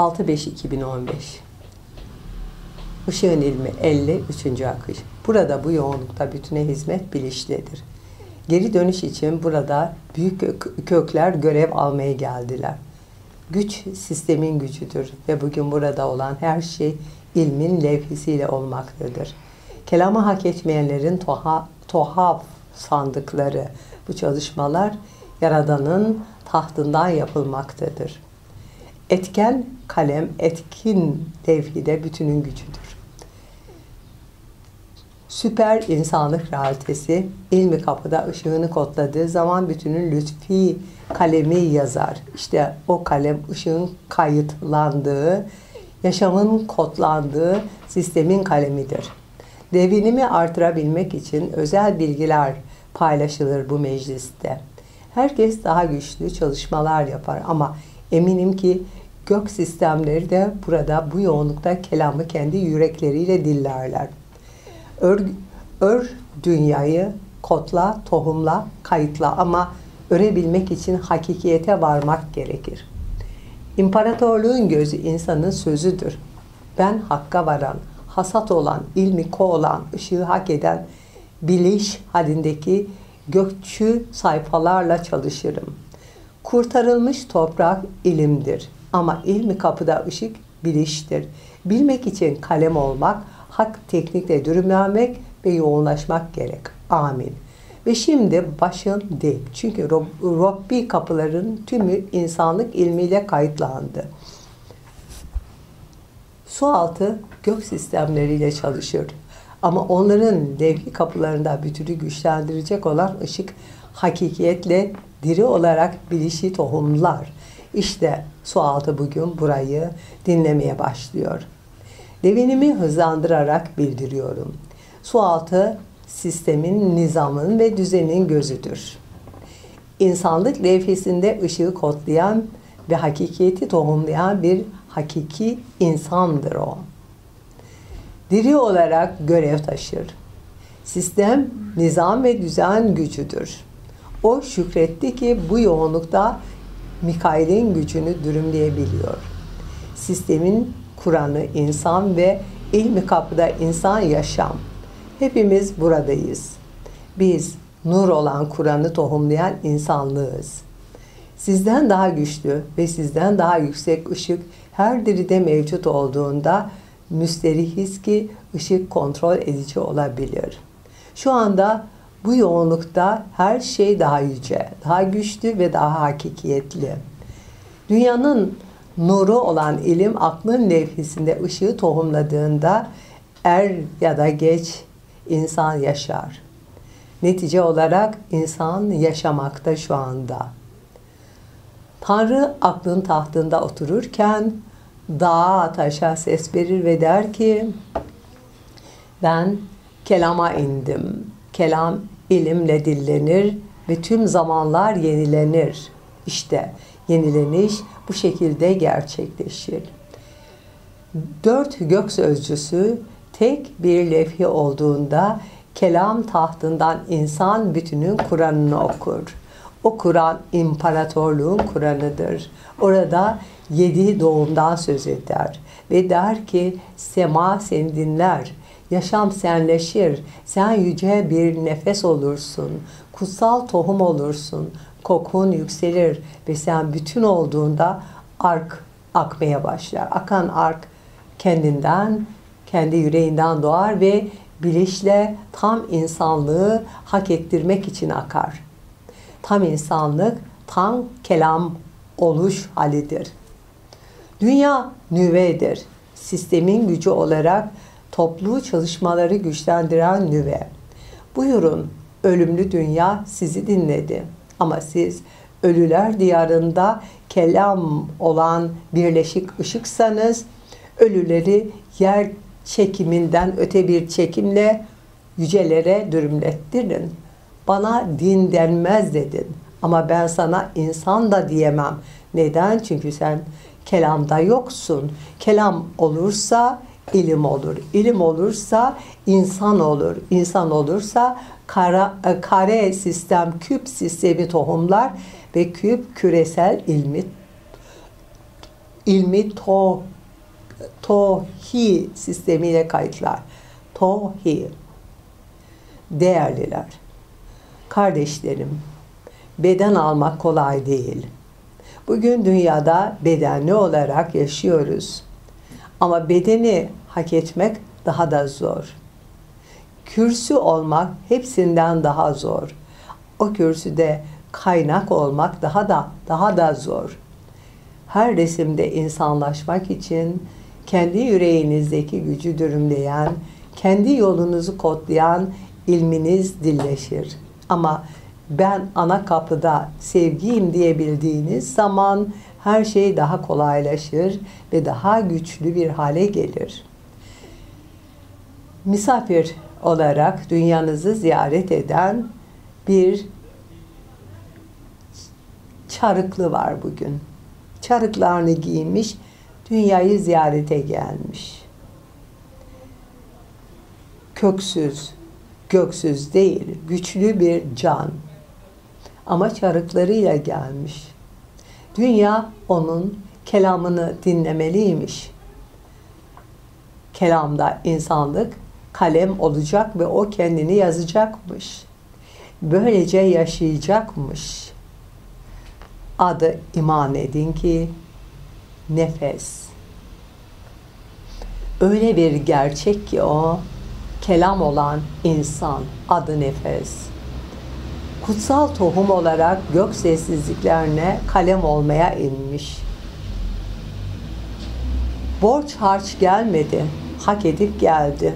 6-5-2015 Işığın ilmi 53. akış. Burada bu yoğunlukta bütüne hizmet bilinçlidir. Geri dönüş için burada büyük kökler görev almaya geldiler. Güç sistemin gücüdür ve bugün burada olan her şey ilmin levhisiyle olmaktadır. Kelamı hak etmeyenlerin toha, tuhaf sandıkları bu çalışmalar Yaradan'ın tahtından yapılmaktadır. Etken kalem, etkin levhide bütünün gücüdür. Süper insanlık realitesi ilmi kapıda ışığını kodladığı zaman bütünün lütfi kalemi yazar. İşte o kalem ışığın kayıtlandığı, yaşamın kodlandığı sistemin kalemidir. Devinimi artırabilmek için özel bilgiler paylaşılır bu mecliste. Herkes daha güçlü çalışmalar yapar ama eminim ki gök sistemleri de burada bu yoğunlukta kelamı kendi yürekleriyle dillerler. Ör, ör dünyayı kodla, tohumla, kayıtla ama örebilmek için hakikiyete varmak gerekir. İmparatorluğun gözü insanın sözüdür. Ben hakka varan, hasat olan, ilmi ko olan, ışığı hak eden, biliş halindeki gökçü sayfalarla çalışırım. Kurtarılmış toprak ilimdir ama ilmi kapıda ışık biliştir. Bilmek için kalem olmak, hak teknikle dürümlenmek ve yoğunlaşmak gerek. Amin. Ve şimdi başın dik. Çünkü Rabbi kapıların tümü insanlık ilmiyle kayıtlandı. Su altı gök sistemleriyle çalışır. Ama onların levhi kapılarında bütünü güçlendirecek olan ışık hakikiyetle diri olarak bilişi tohumlar. İşte sualtı bugün burayı dinlemeye başlıyor. Devinimi hızlandırarak bildiriyorum. Sualtı sistemin, nizamın ve düzenin gözüdür. İnsanlık levhesinde ışığı kodlayan ve hakikiyeti tohumlayan bir hakiki insandır o. Diri olarak görev taşır. Sistem, nizam ve düzen gücüdür. O şükretti ki bu yoğunlukta Mikail'in gücünü dürümleyebiliyor. Sistemin Kur'an'ı insan ve ilmi kapıda insan yaşam. Hepimiz buradayız. Biz nur olan Kur'an'ı tohumlayan insanlığız. Sizden daha güçlü ve sizden daha yüksek ışık her diride mevcut olduğunda müsterihiz ki ışık kontrol edici olabilir. Şu anda bu yoğunlukta her şey daha yüce, daha güçlü ve daha hakikiyetli. Dünyanın nuru olan ilim aklın levhisinde ışığı tohumladığında er ya da geç insan yaşar. Netice olarak insan yaşamakta şu anda. Tanrı aklın tahtında otururken dağa taşa ses verir ve der ki ben kelama indim. Kelam ilimle dillenir ve tüm zamanlar yenilenir. İşte yenileniş bu şekilde gerçekleşir. Dört gök sözcüsü tek bir levhi olduğunda kelam tahtından insan bütünün Kur'an'ını okur. O Kur'an imparatorluğun Kur'an'ıdır. Orada yedi doğumdan söz eder ve der ki sema seni dinler, yaşam senleşir, sen yüce bir nefes olursun, kutsal tohum olursun, kokun yükselir ve sen bütün olduğunda ark akmaya başlar. Akan ark kendinden, kendi yüreğinden doğar ve bilişle tam insanlığı hak ettirmek için akar. Tam insanlık, tam kelam oluş halidir. Dünya nüvedir. Sistemin gücü olarak toplu çalışmaları güçlendiren nüve. Buyurun, ölümlü dünya sizi dinledi. Ama siz ölüler diyarında kelam olan birleşik ışıksanız, ölüleri yer çekiminden öte bir çekimle yücelere dürümlettirin. Bana din denmez dedin. Ama ben sana insan da diyemem. Neden? Çünkü sen kelamda yoksun. Kelam olursa ilim olur. İlim olursa insan olur. İnsan olursa kara, e, kare sistem, küp sistemi tohumlar ve küp küresel ilmi ilmi to, tohi sistemiyle kayıtlar. Tohi. Değerliler. Kardeşlerim, beden almak kolay değil. Bugün dünyada bedenli olarak yaşıyoruz. Ama bedeni hak etmek daha da zor. Kürsü olmak hepsinden daha zor. O kürsüde kaynak olmak daha da daha da zor. Her resimde insanlaşmak için kendi yüreğinizdeki gücü dürümleyen, kendi yolunuzu kodlayan ilminiz dilleşir. Ama ben ana kapıda sevgiyim diyebildiğiniz zaman her şey daha kolaylaşır ve daha güçlü bir hale gelir. Misafir olarak dünyanızı ziyaret eden bir çarıklı var bugün. Çarıklarını giymiş, dünyayı ziyarete gelmiş. Köksüz, göksüz değil, güçlü bir can. Ama çarıklarıyla gelmiş. Dünya onun kelamını dinlemeliymiş. Kelamda insanlık kalem olacak ve o kendini yazacakmış. Böylece yaşayacakmış. Adı iman edin ki nefes. Öyle bir gerçek ki o kelam olan insan adı nefes. Kutsal tohum olarak gök sessizliklerine kalem olmaya inmiş. Borç harç gelmedi, hak edip geldi.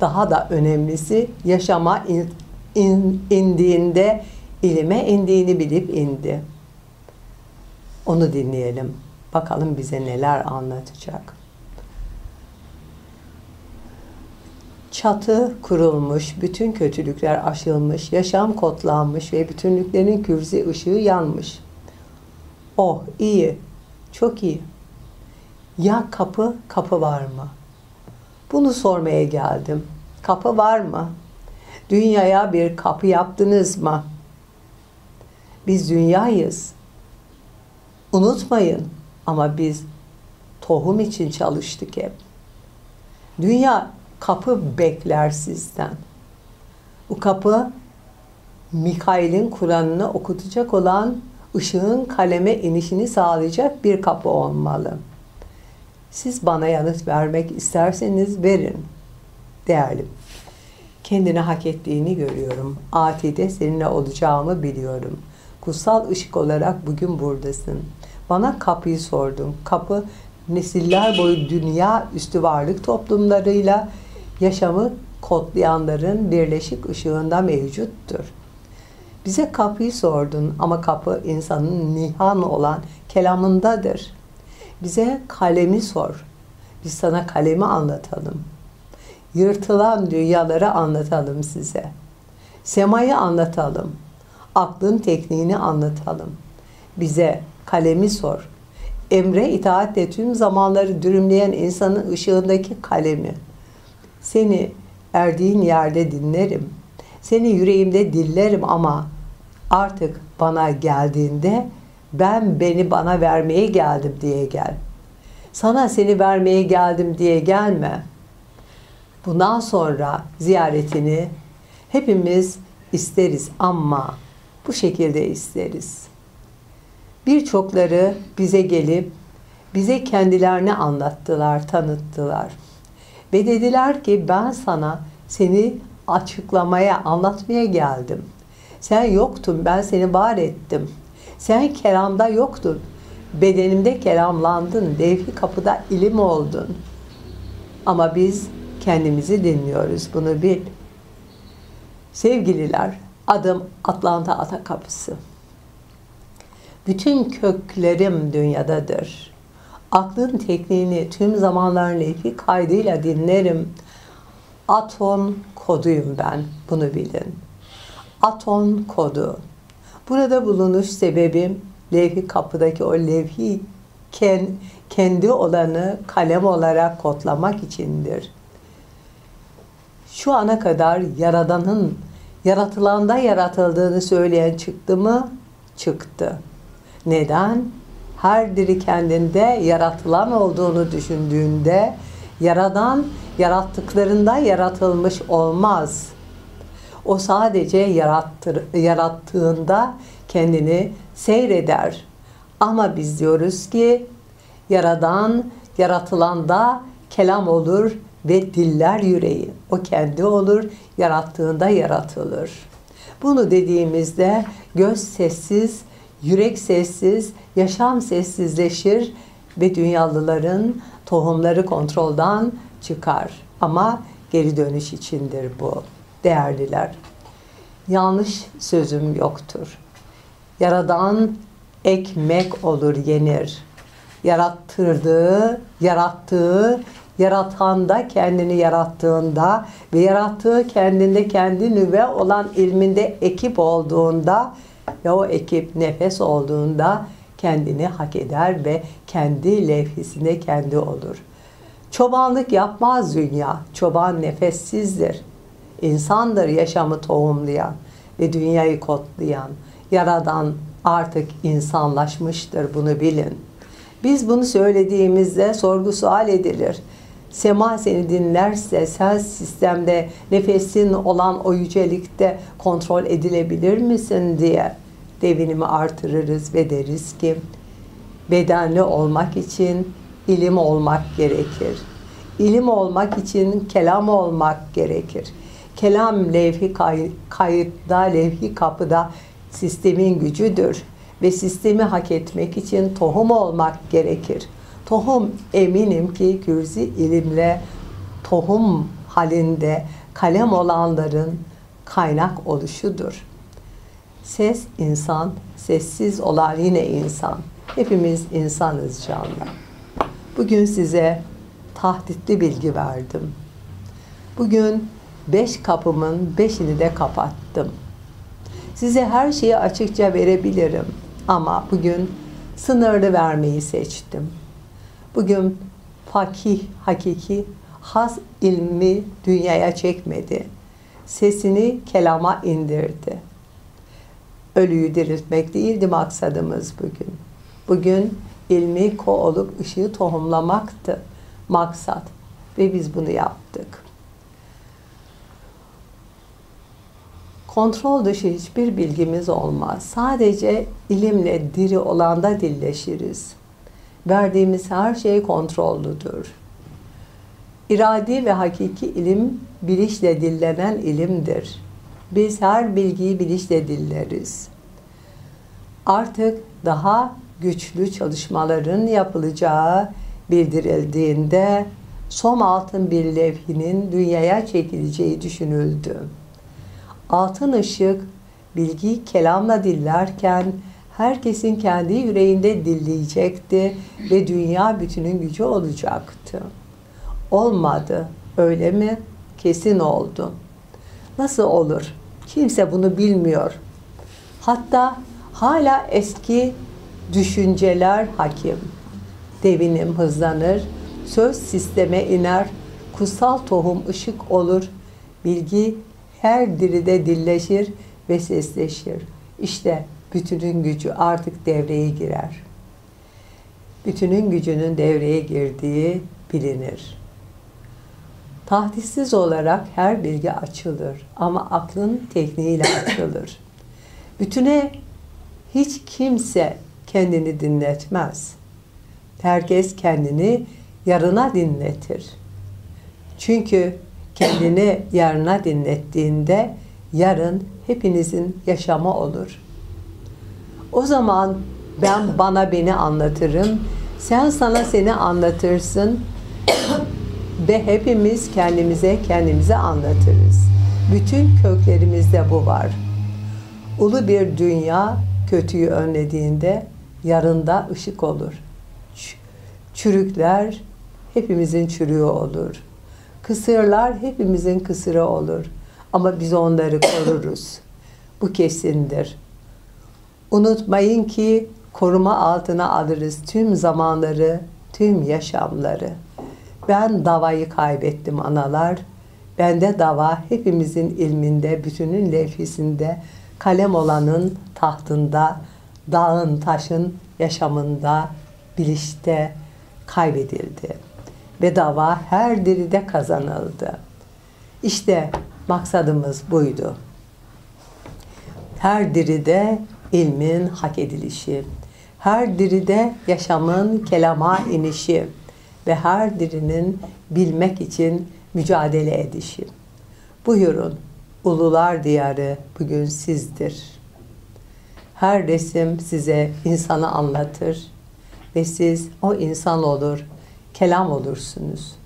Daha da önemlisi yaşama in, in, indiğinde ilime indiğini bilip indi. Onu dinleyelim. Bakalım bize neler anlatacak. Çatı kurulmuş, bütün kötülükler aşılmış, yaşam kodlanmış ve bütünlüklerin kürzi ışığı yanmış. Oh iyi, çok iyi. Ya kapı, kapı var mı? Bunu sormaya geldim. Kapı var mı? Dünyaya bir kapı yaptınız mı? Biz dünyayız. Unutmayın ama biz tohum için çalıştık hep. Dünya kapı bekler sizden. Bu kapı Mikail'in Kur'an'ını okutacak olan ışığın kaleme inişini sağlayacak bir kapı olmalı. Siz bana yanıt vermek isterseniz verin. Değerlim. Kendine hak ettiğini görüyorum. Atide seninle olacağımı biliyorum. Kutsal ışık olarak bugün buradasın. Bana kapıyı sordun. Kapı nesiller boyu dünya üstü varlık toplumlarıyla yaşamı kodlayanların birleşik ışığında mevcuttur. Bize kapıyı sordun ama kapı insanın nihan olan kelamındadır. Bize kalemi sor. Biz sana kalemi anlatalım. Yırtılan dünyaları anlatalım size. Semayı anlatalım. Aklın tekniğini anlatalım. Bize kalemi sor. Emre itaatle tüm zamanları dürümleyen insanın ışığındaki kalemi. Seni erdiğin yerde dinlerim. Seni yüreğimde dillerim ama artık bana geldiğinde ben beni bana vermeye geldim diye gel. Sana seni vermeye geldim diye gelme. Bundan sonra ziyaretini hepimiz isteriz ama bu şekilde isteriz. Birçokları bize gelip bize kendilerini anlattılar, tanıttılar. Ve dediler ki ben sana seni açıklamaya, anlatmaya geldim. Sen yoktun, ben seni var ettim. Sen kelamda yoktun. Bedenimde kelamlandın, devhi kapıda ilim oldun. Ama biz kendimizi dinliyoruz, bunu bil. Sevgililer, adım Atlanta Ata Kapısı. Bütün köklerim dünyadadır. Aklın tekniğini tüm zamanların ipi kaydıyla dinlerim. Aton koduyum ben, bunu bilin. Aton kodu. Burada bulunuş sebebim levhi kapıdaki o levhi kendi olanı kalem olarak kodlamak içindir. Şu ana kadar Yaradan'ın yaratılanda yaratıldığını söyleyen çıktı mı? Çıktı. Neden? Her diri kendinde yaratılan olduğunu düşündüğünde yaradan yarattıklarında yaratılmış olmaz. O sadece yarattır, yarattığında kendini seyreder. Ama biz diyoruz ki yaradan yaratılanda kelam olur ve diller yüreği. O kendi olur, yarattığında yaratılır. Bunu dediğimizde göz sessiz, yürek sessiz, yaşam sessizleşir ve dünyalıların tohumları kontroldan çıkar. Ama geri dönüş içindir bu değerliler. Yanlış sözüm yoktur. Yaradan ekmek olur yenir. Yarattırdığı, yarattığı, yaratan da kendini yarattığında ve yarattığı kendinde kendi nüve olan ilminde ekip olduğunda ve o ekip nefes olduğunda kendini hak eder ve kendi levhisine kendi olur. Çobanlık yapmaz dünya. Çoban nefessizdir. İnsandır yaşamı tohumlayan ve dünyayı kodlayan. Yaradan artık insanlaşmıştır bunu bilin. Biz bunu söylediğimizde sorgu sual edilir. Sema seni dinlerse sen sistemde nefesin olan o yücelikte kontrol edilebilir misin diye devinimi artırırız ve deriz ki bedenli olmak için ilim olmak gerekir. İlim olmak için kelam olmak gerekir. Kelam levhi kay kayıtta, levhi kapıda sistemin gücüdür ve sistemi hak etmek için tohum olmak gerekir. Tohum eminim ki kürzi ilimle tohum halinde kalem olanların kaynak oluşudur. Ses insan, sessiz olan yine insan. Hepimiz insanız canlı. Bugün size tahditli bilgi verdim. Bugün beş kapımın beşini de kapattım. Size her şeyi açıkça verebilirim ama bugün sınırlı vermeyi seçtim. Bugün fakih, hakiki, has ilmi dünyaya çekmedi. Sesini kelama indirdi. Ölüyü diriltmek değildi maksadımız bugün. Bugün ilmi ko olup ışığı tohumlamaktı maksat ve biz bunu yaptık. Kontrol dışı hiçbir bilgimiz olmaz. Sadece ilimle diri olanda dilleşiriz. Verdiğimiz her şey kontrollüdür. İradi ve hakiki ilim bilişle dillenen ilimdir. Biz her bilgiyi bilişle dilleriz. Artık daha güçlü çalışmaların yapılacağı bildirildiğinde som altın bir levhinin dünyaya çekileceği düşünüldü. Altın ışık bilgi kelamla dillerken herkesin kendi yüreğinde dilleyecekti ve dünya bütünün gücü olacaktı. Olmadı, öyle mi? Kesin oldu. Nasıl olur? Kimse bunu bilmiyor. Hatta hala eski düşünceler hakim. Devinim hızlanır, söz sisteme iner, kutsal tohum ışık olur, bilgi her diride dilleşir ve sesleşir. İşte bütünün gücü artık devreye girer. Bütünün gücünün devreye girdiği bilinir. Tahdissiz olarak her bilgi açılır ama aklın tekniğiyle açılır. Bütüne hiç kimse kendini dinletmez. Herkes kendini yarına dinletir. Çünkü kendini yarına dinlettiğinde yarın hepinizin yaşamı olur. O zaman ben bana beni anlatırım, sen sana seni anlatırsın ve hepimiz kendimize kendimize anlatırız. Bütün köklerimizde bu var. Ulu bir dünya kötüyü önlediğinde yarında ışık olur. Çürükler hepimizin çürüğü olur. Kısırlar hepimizin kısırı olur. Ama biz onları koruruz. Bu kesindir. Unutmayın ki koruma altına alırız tüm zamanları, tüm yaşamları. Ben davayı kaybettim analar. Bende dava hepimizin ilminde, bütünün levhisinde, kalem olanın tahtında dağın taşın yaşamında, bilişte kaybedildi. Ve dava her diride kazanıldı. İşte maksadımız buydu. Her diride ilmin hak edilişi, her diride yaşamın kelama inişi ve her dirinin bilmek için mücadele edişi. Buyurun, ulular diyarı bugün sizdir. Her resim size insanı anlatır ve siz o insan olur, kelam olursunuz.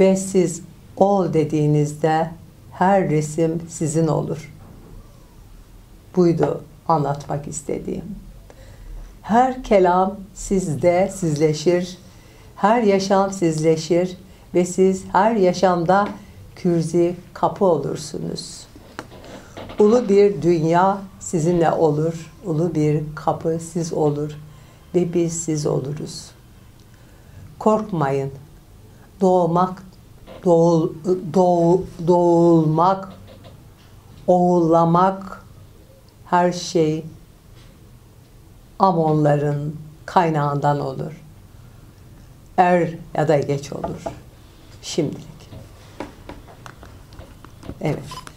Ve siz ol dediğinizde her resim sizin olur. Buydu anlatmak istediğim. Her kelam sizde sizleşir, her yaşam sizleşir ve siz her yaşamda kürzi kapı olursunuz. Ulu bir dünya sizinle olur, ulu bir kapı siz olur ve biz siz oluruz. Korkmayın. Doğmak, doğul, doğu, doğulmak, oğullamak her şey Amonların kaynağından olur. Er ya da geç olur. Şimdilik. Evet.